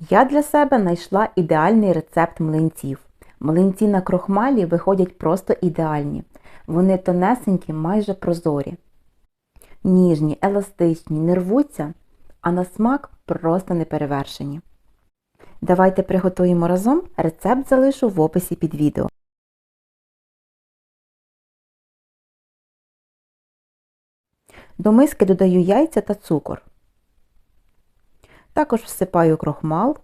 Я для себе знайшла ідеальний рецепт млинців. Млинці на крохмалі виходять просто ідеальні. Вони тонесенькі, майже прозорі. Ніжні, еластичні, не рвуться, а на смак просто неперевершені. Давайте приготуємо разом. Рецепт залишу в описі під відео. До миски додаю яйця та цукор. Також всипаю крохмал,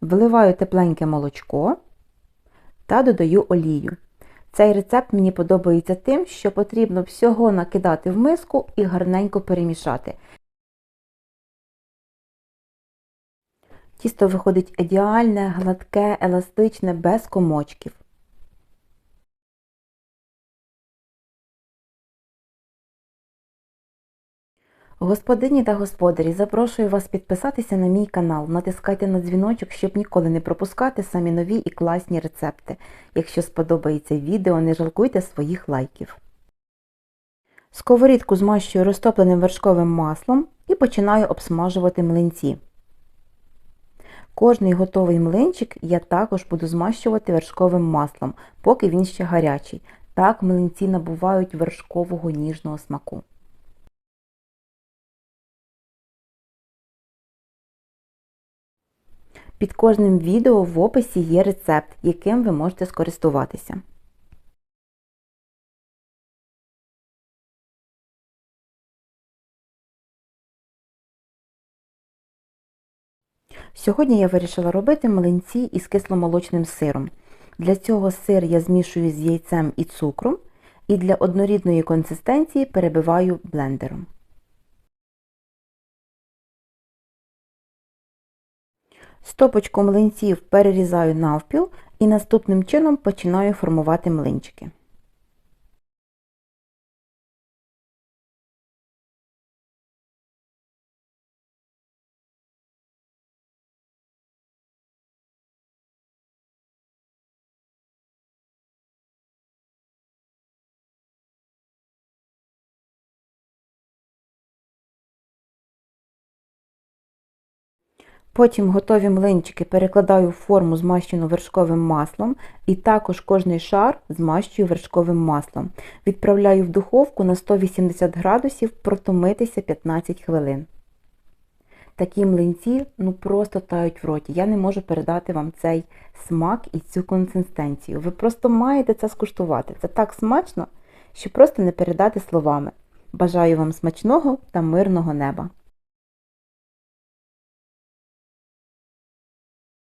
вливаю тепленьке молочко та додаю олію. Цей рецепт мені подобається тим, що потрібно всього накидати в миску і гарненько перемішати. Тісто виходить ідеальне, гладке, еластичне, без комочків. Господині та господарі, запрошую вас підписатися на мій канал, натискайте на дзвіночок, щоб ніколи не пропускати самі нові і класні рецепти. Якщо сподобається відео, не жалкуйте своїх лайків. Сковорідку змащую розтопленим вершковим маслом і починаю обсмажувати млинці. Кожний готовий млинчик я також буду змащувати вершковим маслом, поки він ще гарячий. Так млинці набувають вершкового ніжного смаку. Під кожним відео в описі є рецепт, яким ви можете скористуватися. Сьогодні я вирішила робити млинці із кисломолочним сиром. Для цього сир я змішую з яйцем і цукром і для однорідної консистенції перебиваю блендером. Стопочку млинців перерізаю навпіл і наступним чином починаю формувати млинчики. Потім готові млинчики перекладаю в форму змащену вершковим маслом і також кожний шар змащую вершковим маслом. Відправляю в духовку на 180 градусів протомитися 15 хвилин. Такі млинці ну просто тають в роті. Я не можу передати вам цей смак і цю консистенцію. Ви просто маєте це скуштувати. Це так смачно, що просто не передати словами. Бажаю вам смачного та мирного неба!